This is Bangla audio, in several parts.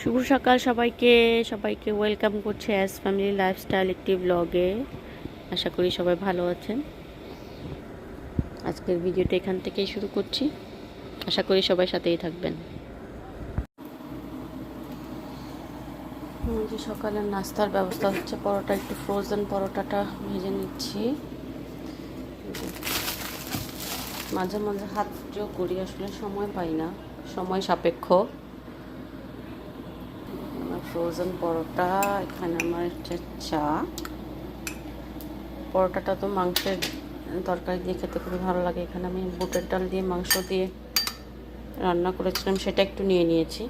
শুভ সকাল সবাইকে। সবাইকে ওয়েলকাম করছে অ্যাস ফ্যামিলি লাইফস্টাইল একটি ব্লগে আশা করি সবাই ভালো আছেন। আজকের ভিডিওটা এখান থেকেই শুরু করছি। আশা করি সবাই সাথেই থাকবেন। যে সকালের নাস্তার ব্যবস্থা হচ্ছে, পরোটা, একটু ফ্রোজেন পরোটাটা ভেজে নিচ্ছি। মাঝে মাঝে হাত করি, আসলে সময় পাই না। সময় সাপেক্ষ। ফ্রোজেন পরোটা, এখানে আমার হচ্ছে চা। পরোটাটা তো মাংসের তরকারি দিয়ে খেতে খুবই ভালো লাগে। এখানে আমি বুটের ডাল দিয়ে মাংস দিয়ে রান্না করেছিলাম, সেটা একটু নিয়ে নিয়েছি।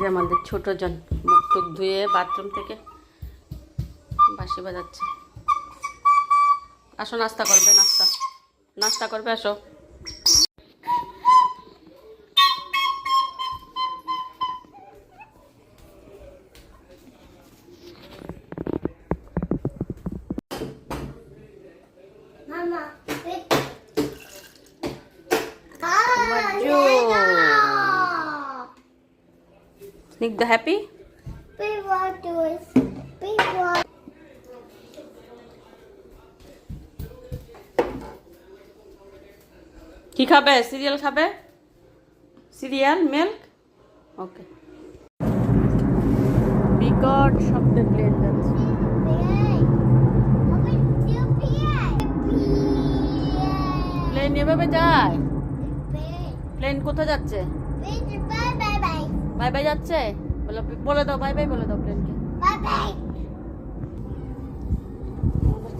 যে আমাদের ছোট জন, মুখ টুক ধুয়ে বাথরুম থেকে বাসি বাজাচ্ছে। আসো, নাস্তা করবে, নাস্তা। নাস্তা করবে, আসো। Snigdha happy Big water. Big water. কি খাবে? সিরিয়াল খাবে? সিরিয়াল মিল্ক ওকে বিকট শব্দে প্লেন যাচ্ছে প্লেন এভাবে যায়। প্লেন কোথায় যাচ্ছে? বাই বাই যাচ্ছে? বলো বলে দাও বাই বাই বলে দাও প্লেনকে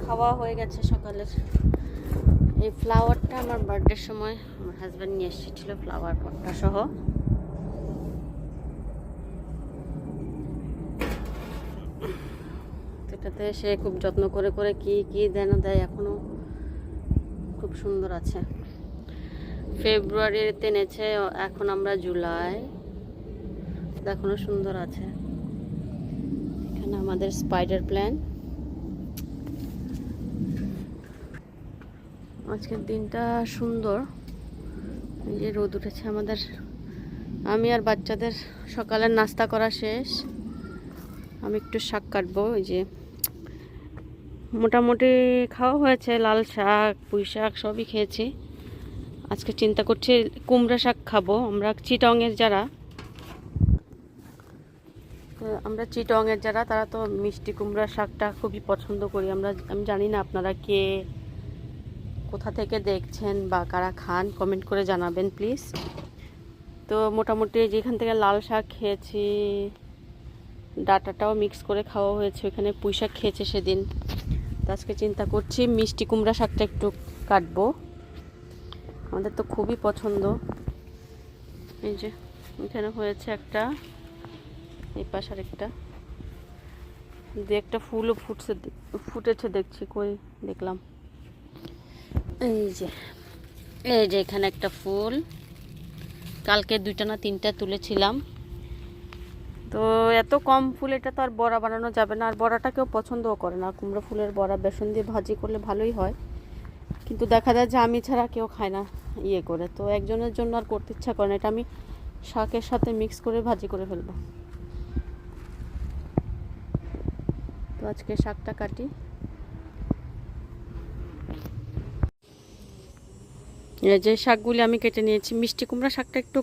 খাওয়া হয়ে গেছে সকালের। এই ফ্লাওয়ারটা আমার বার্থডের সময় আমার হাজব্যান্ড নিয়ে এসেছিল ফ্লাওয়ার পটটা সহ। এটাতে সে খুব যত্ন করে করে কি কি দেন দেয় এখনও খুব সুন্দর আছে। ফেব্রুয়ারিতে এনেছে এখন আমরা জুলাই এখনও সুন্দর আছে। এখানে আমাদের স্পাইডার প্ল্যান আজকের দিনটা সুন্দর। এই যে রোদ উঠেছে আমাদের। আমি আর বাচ্চাদের সকালের নাস্তা করা শেষ। আমি একটু শাক কাটবো ওই যে মোটামুটি খাওয়া হয়েছে। লাল শাক, পুঁই শাক সবই খেয়েছি। আজকে চিন্তা করছি, কুমড়া শাক খাব। আমরা চিটংয়ের যারা আমরা চিটংয়ের যারা, তারা তো মিষ্টি কুমড়া শাকটা খুবই পছন্দ করি। আমরা, আমি জানি না আপনারা কে কোথা থেকে দেখছেন বা কারা খান কমেন্ট করে জানাবেন প্লিজ তো মোটামুটি যেখান থেকে লাল শাক খেয়েছি, ডাটাটাও মিক্স করে খাওয়া হয়েছে, ওখানে পুঁই শাক খেয়েছে সেদিন। তো আজকে চিন্তা করছি, মিষ্টি কুমড়া শাকটা একটু কাটবো। আমাদের তো খুবই পছন্দ। এই যে, এখানে হয়েছে একটা এই পাশ আর একটা দু একটা ফুলও ফুটছে ফুটেছে দেখছি, কই দেখলাম। এই যে এই যে এখানে একটা ফুল। কালকে দুইটা না তিনটা তুলেছিলাম। তো এত কম ফুল, এটা তো আর বড়া বানানো যাবে না। আর বড়াটা কেউ পছন্দও করে না। কুমড়ো ফুলের বড়া, বেসন দিয়ে ভাজি করলে ভালোই হয়। কিন্তু দেখা যায় যে আমি ছাড়া কেউ খায় না ইয়ে করে। তো একজনের জন্য আর করতে ইচ্ছা করে না। এটা আমি শাকের সাথে মিক্স করে ভাজি করে ফেলব। তো আজকে শাকটা কাটি। যে শাকগুলি আমি কেটে নিয়েছি। মিষ্টি কুমড়া শাকটা একটু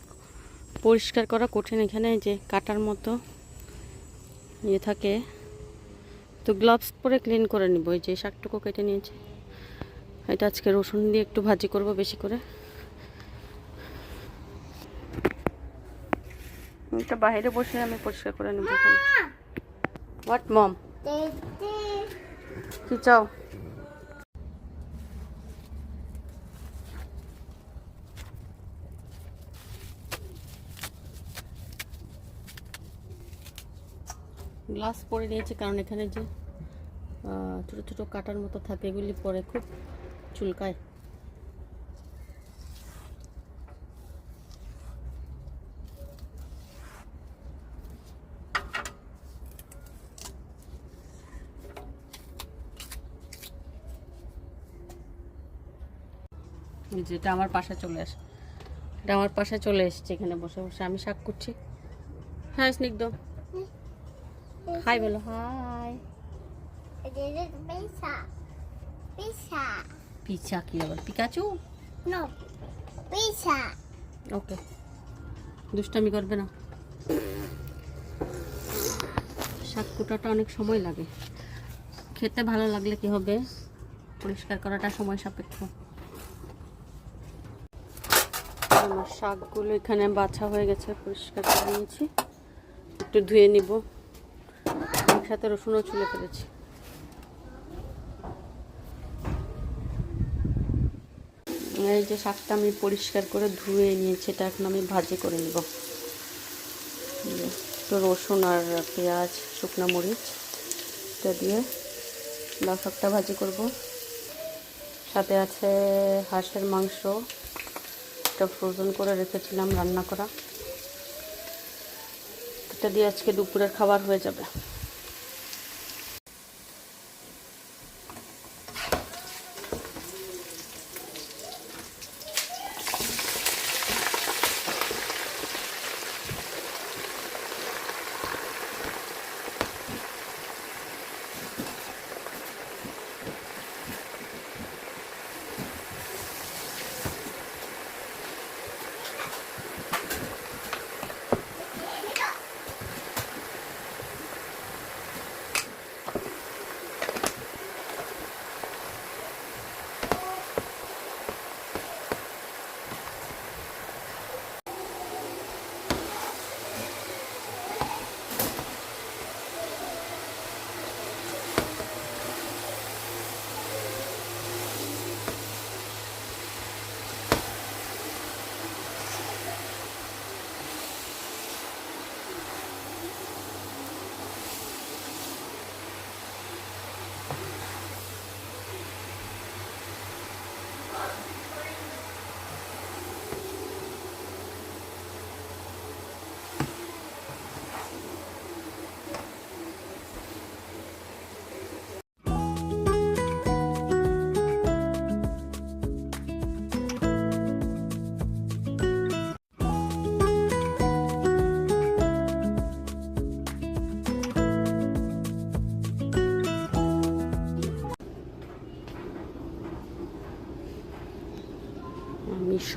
পরিষ্কার করা কঠিন এখানে যে কাটার মতো ইয়ে থাকে। তো গ্লাভস পরে ক্লিন করে নিব। এই যে শাকটুকু কেটে নিয়েছি। এটা আজকে রসুন দিয়ে একটু ভাজি করব বেশি করে। এটা বাইরে বসে আমি পরিষ্কার করে নেব হোয়াট মম কি চাও? গ্লাস পরে নিয়েছি, কারণ এখানে যে ছোট ছোট কাটার মতো থাকে এগুলি পরে খুব চুলকায়। যেটা আমার পাশে চলে আসে এটা আমার পাশে চলে এসেছে এখানে বসে বসে আমি শাক করছি হ্যাঁ স্নিগ্ধ। হাই বলো। হাই. পিচা কি আবার? পিকাচু? ওকে। দুষ্টামি করবে না। শাক কুটাটা অনেক সময় লাগে। খেতে ভালো লাগলে কি হবে? পরিষ্কার করাটা সময় সাপেক্ষ। আমার শাকগুলো এখানে বাছা হয়ে গেছে, পরিষ্কার করে নিয়েছি। একটু ধুয়ে নিব। একসাথে রসুনও ছুলে ফেলেছি। এই যে শাকটা আমি পরিষ্কার করে ধুয়ে নিয়েছি, এটা এখন আমি ভাজি করে নিব। একটু রসুন আর পেঁয়াজ, শুকনো মরিচ, এটা দিয়ে লাউ শাকটা ভাজি করব। সাথে আছে হাঁসের মাংস। এটা ফ্রোজেন করে রেখেছিলাম রান্না করা। এটা দিয়ে আজকে দুপুরের খাবার হয়ে যাবে।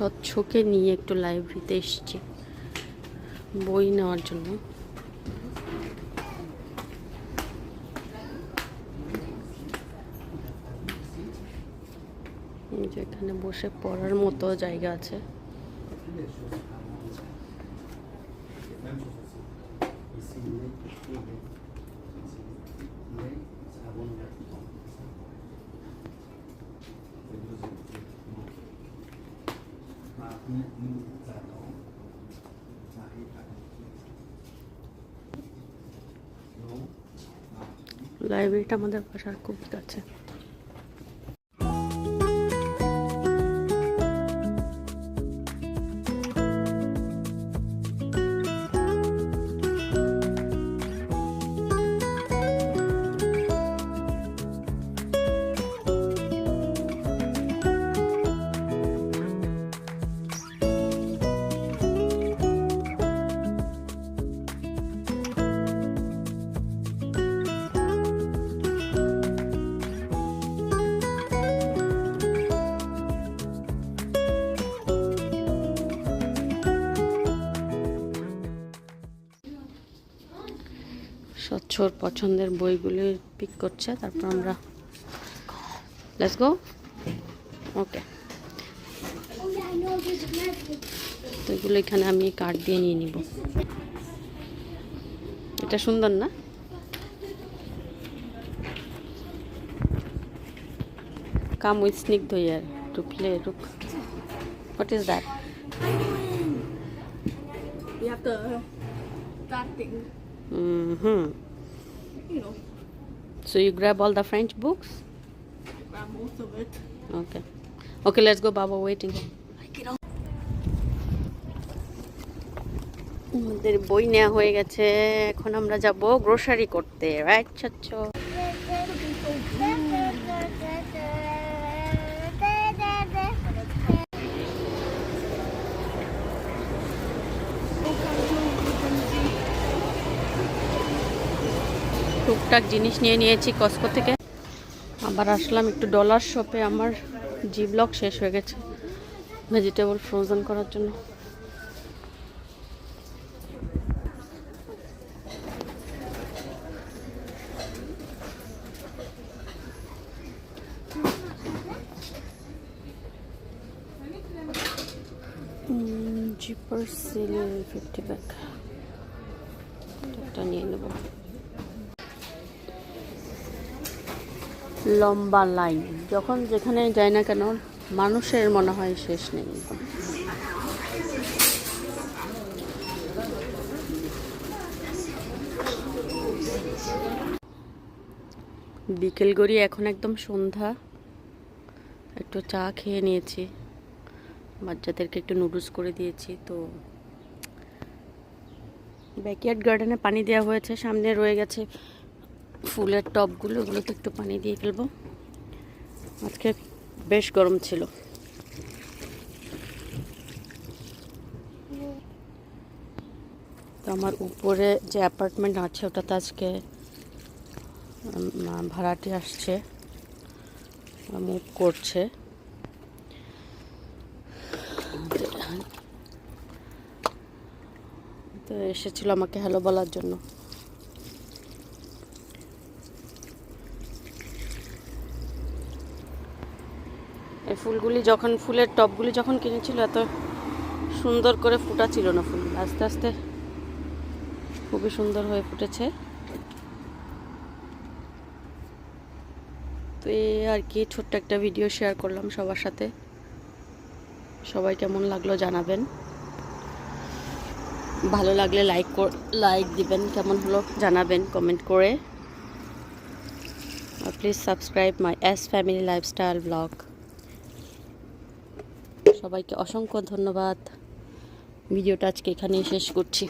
স্বচ্ছকে নিয়ে একটু লাইব্রেরিতে এসেছি। বই নেওয়ার জন্য। যেখানে বসে পড়ার মতো জায়গা আছে। লাইব্রেরিটা আমাদের বাসার খুব কাছে। স্বচ্ছর পছন্দের বইগুলি পিক করছে তারপর আমরা লেটস গো ওকে. তো এগুলো এখানে আমি কার্ড দিয়ে নিয়ে নিব। এটা সুন্দর না? Come with Snigdha yeah to play look what is that have that thing, hmm you know, so you grab all the French books grab most of it. Okay okay let's go বাবা ওয়েটিং Like it all. আমাদের বই নেওয়া হয়ে গেছে। এখন আমরা যাব গ্রোসারি করতে। রাইট স্বচ্ছ টুকটাক জিনিস নিয়ে নিয়েছি কস্কো থেকে। আবার আসলাম একটু ডলার শপে আমার জি ব্লক শেষ হয়ে গেছে ভেজিটেবল ফ্রোজেন করার জন্য। জিপার সিল ফিফটি ব্যাগ একটা নিয়ে নেব। লম্বা লাইন। যখন যেখানে যায় না কেন, মানুষের মনে হয় শেষ নেই। বিকেল গড়ি এখন একদম সন্ধ্যা। একটু চা খেয়ে নিয়েছি। বাচ্চাদেরকে একটু নুডলস করে দিয়েছি, তো ব্যাকইয়ার্ড গার্ডেনে পানি দেওয়া হয়েছে, সামনে রয়ে গেছে ফুলের টবগুলো, ওগুলোতে একটু পানি দিয়ে ফেলব। আজকে বেশ গরম ছিল। তো আমার উপরে যে অ্যাপার্টমেন্ট আছে, ওটাতে আজকে ভাড়াটি আসছে। মুভ করছে। তো এসেছিল আমাকে হ্যালো বলার জন্য। এই ফুলগুলি যখন, ফুলের টবগুলি যখন কিনেছিল, এত সুন্দর করে ফুটা ছিল না ফুল। আস্তে আস্তে খুবই সুন্দর হয়ে ফুটেছে। তো এই আর কি, ছোট্ট একটা ভিডিও শেয়ার করলাম সবার সাথে। সবাই কেমন লাগল জানাবেন। ভালো লাগলে লাইক লাইক দিবেন, কেমন হলো জানাবেন কমেন্ট করে। Please subscribe my S family lifestyle blog সবাইকে অসংখ্য ধন্যবাদ। ভিডিওটা আজকে এখানেই শেষ করছি।